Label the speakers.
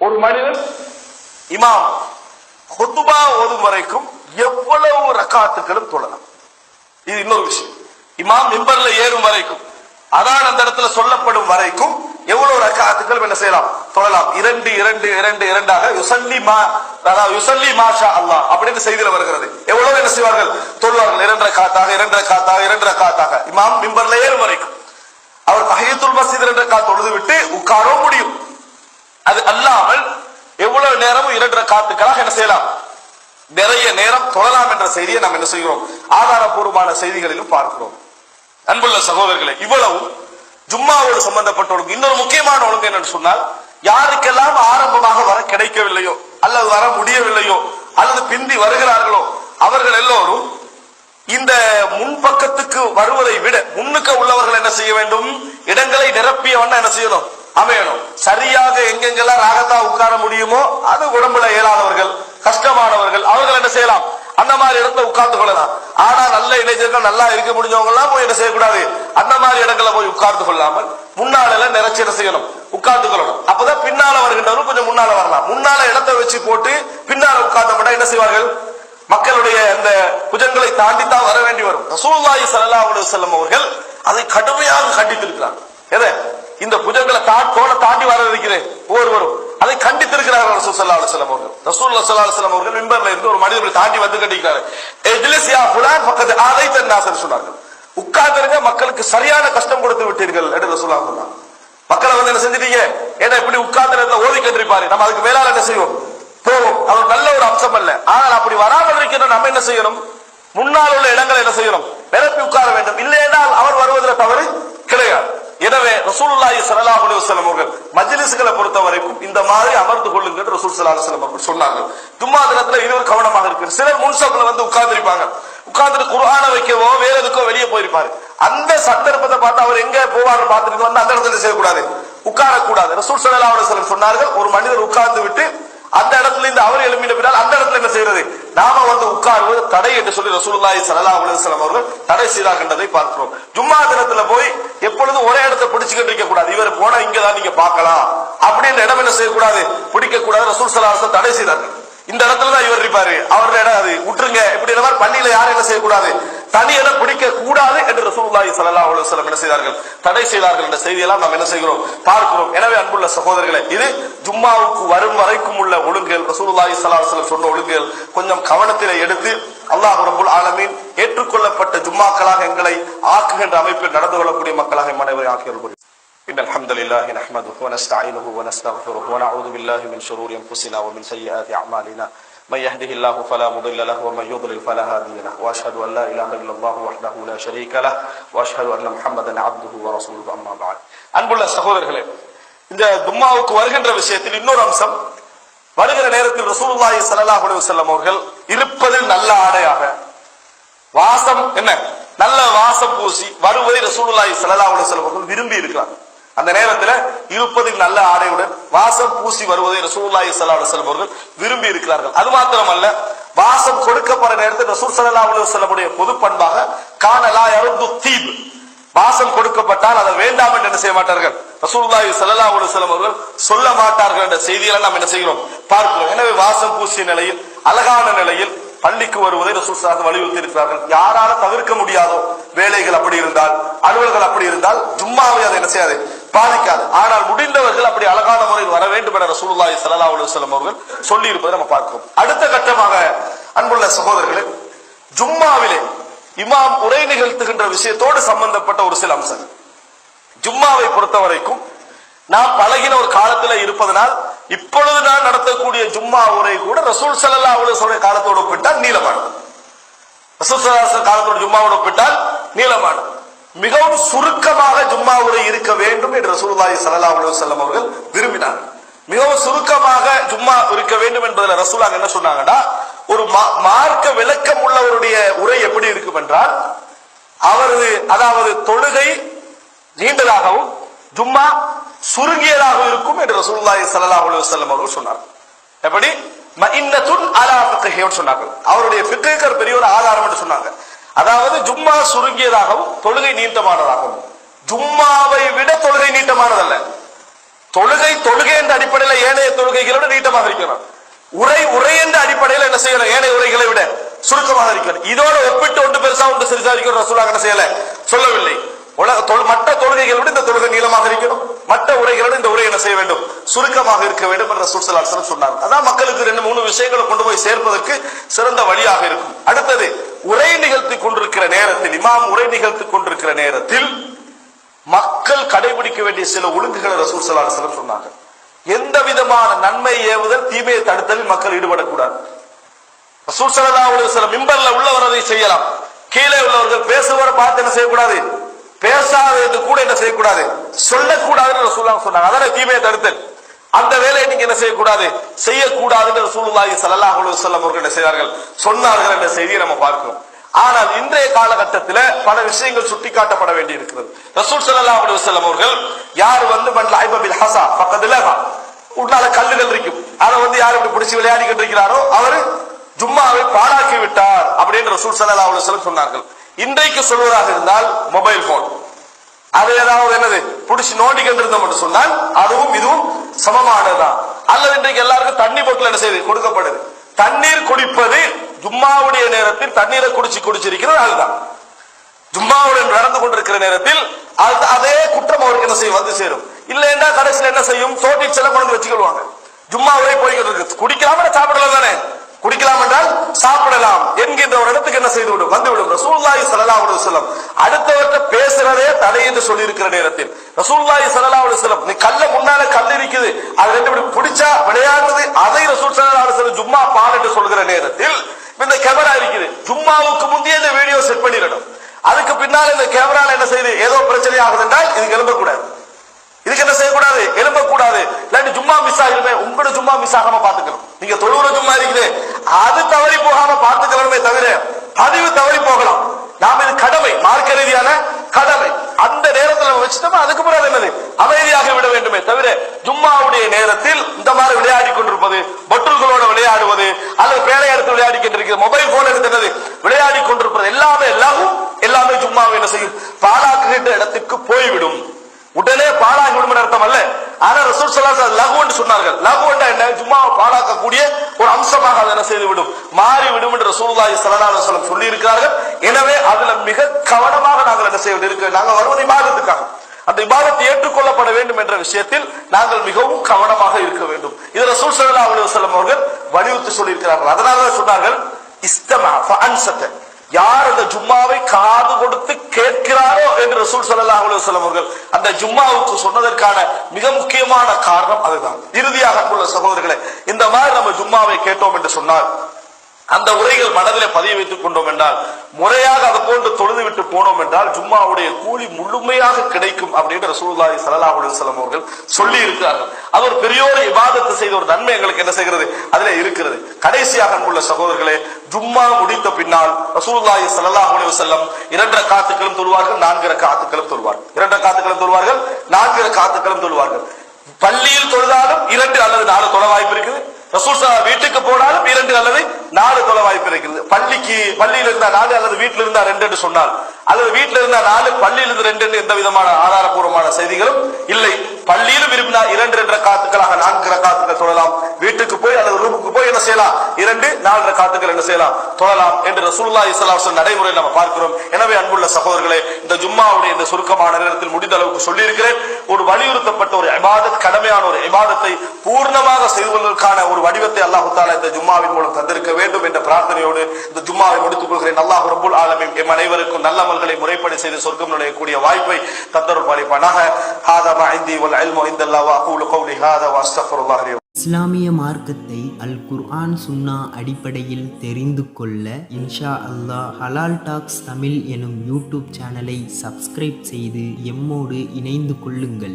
Speaker 1: ஒரு மனிதன் இமாம் ஹுத்துபா ஓதும் வரைக்கும் எவ்வளவு ரக்காத்துக்களும் தொழலாம் இது இன்னொரு விஷயம். இமாம் மிம்பர்ல ஏறும் வரைக்கும் அதான் அந்த இடத்துல சொல்லப்படும் வரைக்கும் எவ்வளவு ரக்காத்துக்கள் என்ன செய்யலாம்? தொழலாம். இரண்டு இரண்டு இரண்டு இரண்டாக யுசல்லி மா அதாவது யுசல்லி மாஷா அல்லாஹ் அப்படின்னு செய்தியில் வருகிறது. எவ்வளவு என்ன செய்வார்கள்? தொழுவார்கள். இரண்டு ரக்காத்தாக இரண்டு ரக்காத்தாக இரண்டு ரக்காத்தாக. இமாம் மிம்பர்ல ஏறும் வரைக்கும். அவர் தஹியத்துல் மசீத் இரண்டு ரக்காத் தொழுது விட்டு உட்காரவும் முடியும். அது அல்லாமல் எவ்வளவு நேரமும் இரண்டு ரக்காத்துக்களாக என்ன செய்யலாம்? நிறைய நேரம் தொழலாம் என்ற செய்தியை நாம் என்ன செய்கிறோம்? ஆதாரபூர்வமான செய்திகளிலும் பார்க்கிறோம். அன்புள்ள சகோதரர்களை இவ்வளவு ஜும்மாவோடு சம்பந்தப்பட்ட ஒழுங்கு இன்னொரு முக்கியமான ஒழுங்கு என்னன்னு சொன்னால் யாருக்கெல்லாம் ஆரம்பமாக வர கிடைக்கவில்லையோ அல்லது வர முடியவில்லையோ அல்லது பிந்தி வருகிறார்களோ அவர்கள் எல்லோரும் இந்த முன்பக்கத்துக்கு வருவதை விட முன்னுக்க உள்ளவர்கள் என்ன செய்ய வேண்டும்? இடங்களை நிரப்பிய என்ன செய்யணும்? அமையணும். சரியாக எங்கெங்கெல்லாம் ராகத்தா உட்கார முடியுமோ அது உடம்புல இயலாதவர்கள் கஷ்டமானவர்கள் அவர்கள் என்ன செய்யலாம்? அந்த மாதிரி இடத்துல உட்கார்ந்து கொள்ளலாம் ஆனா நல்ல இளைஞர்கள் நல்லா இருக்க முடிஞ்சவங்க எல்லாம் போய் என்ன செய்யக்கூடாது? அந்த மாதிரி இடங்கள்ல போய் உட்கார்ந்து கொள்ளாமல் முன்னால நிறைச்சி என்ன செய்யணும்? உட்கார்ந்து கொள்ளணும். அப்பதான் பின்னால வருகின்றவரும் கொஞ்சம் முன்னால வரலாம். முன்னால இடத்தை வச்சு போட்டு பின்னால உட்கார்ந்த என்ன செய்வார்கள்? மக்களுடைய அந்த புஜங்களை தாண்டி தான் வர வேண்டி வரும். ரசூலுல்லாஹி சல்லா அலைஹி அவர்கள் அதை கடுமையாக கண்டித்திருக்கிறார் எதை? இந்த புஜங்களை தா தோலை தாண்டி வர இருக்கிறேன் ஒவ்வொருவரும் அதை கண்டித்திருக்கிறார்கள் ரசூல் சல்லா அலுவலம் அவர்கள். ரசூல் சல்லா அலுவலம் அவர்கள் மின்பர்ல இருந்து ஒரு மனிதர்களை தாண்டி வந்து கண்டிக்கிறார் இஜ்லிஸ் யா ஃபுலான் சொன்னார்கள். உட்கார்ந்துருங்க மக்களுக்கு சரியான கஷ்டம் கொடுத்து விட்டீர்கள் என்று ரசூலுல்லாஹ் சொன்னாங்க மக்களை வந்து என்ன செஞ்சிட்டீங்க? ஏன்னா இப்படி உட்கார்ந்த நேரத்துல ஓதி கண்டிருப்பாரு நம்ம அதுக்கு மேலால என்ன செய்வோம்? போவோம். அது நல்ல ஒரு அம்சம் அல்ல. ஆனால் அப்படி வராமல் இருக்கின்ற நம்ம என்ன செய்யணும்? முன்னால் உள்ள இடங்களை என்ன செய்யணும்? நிரப்பி உட்கார வேண்டும். இல்லையென்றால் அவர் வருவதில் தவறு கிடையாது. எனவே ரசூலுல்லாஹி ஸல்லல்லாஹு அலைஹி வஸல்லம் அவர்கள் மஜ்லிஸ்களை பொறுத்த வரைக்கும் இந்த மாதிரி அமர்ந்து கொள்ளுங்க ரசூல் ஸல்லல்லாஹு அலைஹி வஸல்லம் அவர்கள் சொன்னாங்க. ஜும்மா தினத்துல இது கவனமாக இருக்கு சிலர் முன்சப்ல வந்து உட்கார்ந்திருப்பாங்க. உட்கார்ந்துட்டு குர்ஆனை வைக்கவோ வேற எதுக்கோ வெளியே போயிருப்பாரு. அந்த சந்தர்ப்பத்தை பார்த்து அவர் எங்க போவார்னு பார்த்துட்டு வந்து அந்த இடத்துல செய்யக்கூடாது. உட்காரக்கூடாது. ரசூல் ஸல்லல்லாஹு அலைஹி வஸல்லம் சொன்னார்கள் ஒரு மனிதர் உட்கார்ந்து விட்டு அந்த இடத்துல இருந்து அவர் எழுப்பின பின்னால் அந்த இடத்துல என்ன செய்யறது. நாம வந்து உட்காருவது தடை என்று சொல்லி ரசூலுல்லாஹி ஸல்லல்லாஹு அலைஹி அவர்கள் தடை செய்தார்கின்றதை பார்க்கிறோம். ஜும்மா தினத்துல போய் எப்பொழுதும் ஒரே இடத்தை பிடிச்சுக்கிட்டு இருக்க கூடாது. இவர் போனா இங்கதான் நீங்க பார்க்கலாம். அப்படின்ற இடம் என்ன செய்யக்கூடாது? பிடிக்க கூடாது ரசூல் ஸல்லல்லாஹு தடை செய்தார்கள். இந்த இடத்துல தான் இவர் இருப்பாரு. அவர் இடம் அது. விட்டுருங்க. எப்படி இந்த மாதிரி பள்ளியில யாரும் என்ன செய்யக்கூடாது தனி இடம் பிடிக்க கூடாது என்று ரசூலுல்லாஹி ஸல்லல்லாஹு அலைஹி வஸல்லம் என்ன செய்தார்கள் தடை செய்தார்கள் என்ற செய்தியெல்லாம் நாம் என்ன செய்கிறோம் பார்க்கிறோம் எனவே அன்புள்ள சகோதரர்களே இது ஜும்மாவுக்கு வரும் வரைக்கும் உள்ள ஒழுங்குகள் ரசூலுல்லாஹி ஸல்லல்லாஹு அலைஹி வஸல்லம் சொன்ன ஒழுங்குகள் கொஞ்சம் கவனத்திலே எடுத்து அல்லாஹ் ரப்பல் ஆலமீன் ஏற்றுக்கொள்ளப்பட்ட ஜும்மாக்களாக எங்களை ஆக்குகின்ற அமைப்பில் நடந்து கொள்ளக்கூடிய மக்களாக மனைவி ஆக்கியவர்கள் إن الحمد لله نحمده ونستعينه ونستغفره ونعوذ بالله من شرور أنفسنا ومن سيئات أعمالنا من يهده الله فلا مضل له ومن يضلل فلا هادي له. واشهد ان لا اله الا الله وحده لا شريك له. واشهد ان محمدا عبده ورسوله. اما بعد. அன்புள்ள சகோதரர்களே இந்த தும்மாவுக்கு வருகின்ற விஷயத்தில் இன்னொரு அம்சம். வருகிற நேரத்தில் ரசூலுல்லாஹி ஸல்லல்லாஹு அலைஹி வஸல்லம் அவர்கள் இருப்பதில் நல்ல ஆடையாக வாசம் என்ன? நல்ல வாசம் பூசி வருவதை ரசூலுல்லாஹி ஸல்லல்லாஹு அலைஹி வஸல்லம் அவர்கள் விரும்பி இருக்கிறார் அந்த நேரத்தில் இருப்பதில் நல்ல ஆடையுடன் வாசம் பூசி வருவதை ரசூல்லாய் ஸல்லல்லாஹு செல்பவர்கள் விரும்பி இருக்கிறார்கள். அது மாத்திரமல்ல வாசம் கொடுக்கப்படுற நேரத்தில் ரசூல் சல்லா அலைஹி செல்லமுடைய பொது பண்பாக காணலா யருது தீப். வாசம் கொடுக்கப்பட்டால் அதை வேண்டாம் என்று என்ன செய்ய மாட்டார்கள்? ரசூல்லாய் சல்லா அலைஹி வஸல்லம் அவர்கள் சொல்ல மாட்டார்கள் என்ற செய்திகளை நாம் என்ன செய்கிறோம்? பார்க்கிறோம். எனவே வாசம் பூசிய நிலையில் அழகான நிலையில் பள்ளிக்கு வருவதை ரசூல் சாஹிப் வலியுறுத்தி இருக்கிறார்கள் யாரால தவிர்க்க முடியாதோ வேலைகள் அப்படி இருந்தால் அலுவல்கள் அப்படி இருந்தால் ஜும்மாவை அதை என்ன செய்யாது? பாதிக்காது. ஆனால் முடிந்தவர்கள் அப்படி அழகான முறையில் வர வேண்டும் என ரசூலுல்லாஹி ஸல்லல்லாஹு அலைஹி வஸல்லம் அவர்கள் சொல்லி இருப்பதை நம்ம பார்க்கிறோம். அடுத்த கட்டமாக அன்புள்ள சகோதரர்களே ஜும்மாவிலே இமாம் உரை நிகழ்த்துகின்ற விஷயத்தோடு சம்பந்தப்பட்ட ஒரு சில அம்சங்கள். ஜும்மாவை பொறுத்த வரைக்கும் நாம் பழகின ஒரு காலத்துல இருப்பதனால் இப்பொழுது நான் நடத்தக்கூடிய ஜும்மா உரை கூட ரசூல் சல்லா அலைஹி காலத்தோடு ஒப்பிட்டால் நீளமானது. ரசூல் ஸல்லல்லாஹு காலத்தோடு ஜும்மாவோடு ஒப்பிட்டால் நீளமானது. மிகவும் சுருக்கமாக ஜும்மா உரை இருக்க வேண்டும் என்று ரசூலுல்லாஹி ஸல்லல்லாஹு அலைஹி வஸல்லம் அவர்கள் விரும்பினார். மிகவும் சுருக்கமாக ஜும்மா இருக்க வேண்டும் என்பதில் ரசூலாங்க என்ன சொன்னாங்கன்னா ஒரு மா- மார்க்க விளக்கம் உள்ளவருடைய உரை எப்படி இருக்கும் என்றால் அவரது அதாவது தொழுகை நீண்டதாகவும் ஜும்மா சுருங்கியதாக இருக்கும் என்று ரசூலுல்லாஹி ஸல்லல்லாஹு அலைஹி வஸல்லம் அவர்கள் சொன்னார். எப்படி? மஇன்னத்துன் அலா சொன்னார்கள். அவருடைய ஃபிக்ஹுக்கு பெரிய ஒரு ஆதாரம் என்று சொன்னாங்க. அதாவது ஜும்மா சுருங்கியதாகவும் தொழுகை நீட்டமானதாகவும் ஜும்மாவை விட தொழுகை நீட்டமானதல்ல தொழுகை தொழுகை என்ற அடிப்படையில் ஏனைய தொழுகைகளோட நீட்டமாக இருக்கிறோம் உரை உரை என்ற அடிப்படையில் என்ன செய்யணும்? ஏனைய உரைகளை விட சுருக்கமாக இருக்கிறது இதோட ஒப்பிட்டு ஒன்று பெருசா ஒன்று சிறுசா இருக்கணும் ரசூலாக என்ன செய்யல? சொல்லவில்லை. உலக மற்ற தொழுகைகளை விட இந்த தொழுகை நீளமாக இருக்கணும் மற்ற உரைகளோட இந்த உரை என்ன செய்ய வேண்டும்? சுருக்கமாக இருக்க வேண்டும் என்ற சுற்றுலா சொன்னார் அதான் மக்களுக்கு ரெண்டு மூணு விஷயங்களை கொண்டு போய் சேர்ப்பதற்கு சிறந்த வழியாக இருக்கும். அடுத்தது உரை நிகழ்த்தி கொண்டிருக்கிற நேரத்தில் இமாம் உரை நிகழ்த்தி கொண்டிருக்கிற நேரத்தில் மக்கள் கடைபிடிக்க வேண்டிய சில ஒழுங்குகளை ரசூல் ஸல்லல்லாஹு சொன்னாங்க எந்த விதமான நன்மை ஏவுதல் தீமையை தடுத்தலில் மக்கள் ஈடுபடக்கூடாது. ரசூல் சலதா அலைஹி வஸல்லம் மிம்பர்ல உள்ளவர் அதை செய்யலாம். கீழே உள்ளவர்கள் பேசுவரை பார்த்து என்ன செய்யக்கூடாது? பேசாதது கூட என்ன செய்யக்கூடாது? சொல்லக்கூடாதுன்னு ரசூலுல்லாஹ் சொன்னாங்க. அதான தீமையை தடுத்தல். அந்த வேலையை நீங்க என்ன செய்யக்கூடாது? செய்யக்கூடாதுன்னு ரசூலுல்லாஹி சல்லாஹ் அலைஹி அவர்கள் என்ன செய்தார்கள்? சொன்னார்கள் என்ற செய்தியை நம்ம பார்க்கணும் ஆனால் இன்றைய காலகட்டத்தில் பல விஷயங்கள் சுட்டிக்காட்டப்பட வேண்டி இருக்கிறது ரசூல் சல்லா அலைஹி வஸல்லம் அவர்கள் யார் வந்து மன் லைப ஹசா பக்கத்துல உன்னால கல்லுகள் இருக்கும். அதை வந்து யார் இப்படி பிடிச்சி விளையாடிக்கிட்டு இருக்கிறாரோ அவரு ஜும்மாவை பாடாக்கி விட்டார் அப்படின்னு ரசூல் சல்லா அலைஹி சொன்னார்கள். இன்றைக்கு சொல்வதாக இருந்தால் மொபைல் போன் அது ஏதாவது என்னது? புடிச்சு நோண்டி கண்டிருந்தோம் என்று சொன்னால் அதுவும் இதுவும் சமமானதுதான் அல்லது இன்றைக்கு எல்லாருக்கும் தண்ணி பொட்டில் என்ன செய்து? கொடுக்கப்படுது. தண்ணீர் குடிப்பது ஜும்மாவுடைய நேரத்தில் தண்ணீரை குடிச்சு குடிச்சிருக்கிறது அதுதான். ஜும்மாவுடன் நடந்து கொண்டிருக்கிற நேரத்தில் அது- அதே குற்றம் அவருக்கு என்ன செய்யும்? வந்து சேரும். இல்லைன்னா கடைசியில் என்ன செய்யும்? தோட்டி செல்ல கொண்டு வச்சுக்கொள்வாங்க. ஜும்மாவுடைய போய்கிட்டு இருக்கு. குடிக்காம சாப்பிடலாம் தானே குடிக்கலாம் என்றால் சாப்பிடலாம் என்கின்ற ஒரு இடத்துக்கு என்ன செய்து விடும் வந்துவிடும். விடும் ரசூலுல்லாஹி ஸல்லல்லாஹு அலைஹி அடுத்தவர்கிட்ட பேசுறதே தடை என்று சொல்லி இருக்கிற நேரத்தில். ரசூல்லாய் ஸல்லல்லாஹு அலைஹி வஸல்லம் நீ கல்ல முன்னால கல் இருக்குது. அது ரெண்டு இப்படி பிடிச்சா விளையாடுறது அதை ரசூல் ஸல்லல்லாஹு அலைஹி வஸல்லம் ஜும்மா பால் என்று சொல்கிற நேரத்தில் இந்த கேமரா இருக்குது. ஜும்மாவுக்கு முந்தைய இந்த வீடியோ செட் பண்ணிடணும். அதுக்கு பின்னால் இந்த கேமரால என்ன செய்யுது ஏதோ பிரச்சனை ஆகுது என்றால் இதுக்கு எழும்பக்கூடாது. இதுக்கு என்ன செய்யக்கூடாது? எழும்பக்கூடாது. இல்லாட்டி ஜும்மா மிஸ் ஆகிருமே உங்களோட ஜும்மா மிஸ் ஆகாம பாத்துக்கணும் நீங்க தொழுவுற ஜும்மா இருக்குது. அது தவறி போகாம பார்த்துக்கலாமே தவிர பதிவு தவறி போகலாம். நாம இது கடமை மார்க்க ரீதியான கடமை. அந்த நேரத்தில் நம்ம வச்சுட்டோமா அதுக்கு பிறகு என்னது? அமைதியாக விட வேண்டுமே தவிர ஜும்மாவுடைய நேரத்தில் இந்த மாதிரி விளையாடி கொண்டிருப்பது பட்டுகளோட விளையாடுவது அல்லது பேரை எடுத்து விளையாடி கொண்டிருக்கிறது மொபைல் போன் எடுத்து என்னது? விளையாடி கொண்டிருப்பது எல்லாமே எல்லாமும் எல்லாமே ஜும்மாவை என்ன செய்யும்? பாழாக்குகின்ற இடத்துக்கு போய்விடும். உடனே பாழாகி விடும் அர்த்தம் அல்ல. ஆனா ரசூல் ஸல்லல்லாஹு லகு என்று சொன்னார்கள். லகு என்ன? சும்மா பாழாக்கக்கூடிய ஒரு அம்சமாக அதை என்ன செய்து விடும் மாறி விடும் என்று ரசூலுல்லாஹி ஸல்லல்லாஹு சொல்லம் சொல்லி இருக்கிறார்கள் எனவே அதுல மிக கவனமாக நாங்கள் என்ன செய்ய இருக்க நாங்கள் வருவது இபாதத்துக்காக. அந்த இபாதத்தை ஏற்றுக்கொள்ளப்பட வேண்டும் என்ற விஷயத்தில் நாங்கள் மிகவும் கவனமாக இருக்க வேண்டும். இது ரசூல் ஸல்லல்லாஹு அலைஹி அவர்கள் வலியுறுத்தி சொல்லியிருக்கிறார்கள். அதனால தான் சொன்னார்கள் இஸ்தமா ஃபஅன்சத யார் அந்த ஜும்மாவை காது கொடுத்து கேட்கிறாரோ என்று ரசூல் ஸல்லல்லாஹு அலுவலம் அவர்கள் அந்த ஜும்மாவுக்கு சொன்னதற்கான மிக முக்கியமான காரணம் அதுதான். இறுதியாக அன்புள்ள சகோதரர்களை இந்த மாதிரி நம்ம ஜும்மாவை கேட்டோம் என்று சொன்னால் அந்த உரைகள் மனதில் பதிய வைத்துக் கொண்டோம் என்றால் முறையாக அது போன்று தொழுது விட்டு போனோம் என்றால் ஜும்மாவுடைய கூலி முழுமையாக கிடைக்கும் அப்படின்னு ரசூலுல்லாஹி ஸல்லல்லாஹு அலுவலம் அவர்கள் சொல்லி இருக்கிறார்கள் அது ஒரு பெரியோரு செய்த ஒரு நன்மை எங்களுக்கு என்ன செய்கிறது? அதிலே இருக்கிறது. கடைசியாக அன்புள்ள சகோதரர்களே ஜும்மா முடித்த பின்னால் ரசூலுல்லாஹி ஸல்லல்லாஹு அலுவலம் செல்லம் இரண்டு காத்துக்களும் தொழுவார்கள் நான்கிற காத்துக்களும் தொழுவார்கள். இரண்டரை காத்துக்களும் தொழுவார்கள் நான்கிற காத்துக்களும் தொழுவார்கள். பள்ளியில் தொழுதாலும் இரண்டு அல்லது நாலு தொழ வாய்ப்பு இருக்குது. ரசூல் வீட்டுக்கு போனாலும் இரண்டு அல்லது நாலு தொலை வாய்ப்பு இருக்கிறது. பள்ளிக்கு பள்ளியில் இருந்தா நாலு அல்லது வீட்டில் இருந்தா ரெண்டு என்று சொன்னால் அல்லது வீட்டில் இருந்தா நாலு பள்ளியில் இருந்து ரெண்டு எந்த விதமான ஆதாரபூர்வமான செய்திகளும் இல்லை. பள்ளியிலும் விரும்பினா இரண்டு ரெண்டு காத்துக்களாக நான்கு ரக்காத்துக்கள் தொழலாம். வீட்டுக்கு போய் அல்லது ரூமுக்கு போய் என்ன செய்யலாம்? இரண்டு நாலு ரக்காத்துக்கள் என்ன செய்யலாம்? தொழலாம் என்று ரசூல்லா ஸல்லல்லாஹு நடைமுறை நம்ம பார்க்கிறோம். எனவே அன்புள்ள சகோதரர்களே இந்த ஜும்மாவுடைய இந்த சுருக்கமான நேரத்தில் முடிந்த அளவுக்கு சொல்லியிருக்கிறேன். ஒரு வலியுறுத்தப்பட்ட ஒரு இபாதத் கடமையான ஒரு இபாதத்தை பூர்ணமாக செய்து கொள்வதற்கான ஒரு வடிவத்தை அல்லாஹு தாலா இந்த ஜும்மாவின் மூலம் தந்திருக்க வேண்டும் என்ற பிரார்த்தனையோடு இந்த ஜும்மாவை முடித்துக் கொள்கிறேன். அல்லாஹ் ரப்புல் ஆலமீன் எம் அனைவருக்கும் நல்ல அமல்களை முறைப்படி செய்து சொர்க்கம் நுழையக்கூடிய வாய்ப்பை தந்தருள் பாலிப்பானாக. ஹாதா மா வல் இல்மு இந்தல்லாஹ் வ கௌலி ஹாதா வ
Speaker 2: இஸ்லாமிய மார்க்கத்தை அல் குர்ஆன் சுன்னா அடிப்படையில் தெரிந்து கொள்ள இன்ஷா அல்லாஹ் ஹலால் டாக்ஸ் தமிழ் எனும் யூடியூப் சேனலை சப்ஸ்கிரைப் செய்து எம்மோடு இணைந்து கொள்ளுங்கள்.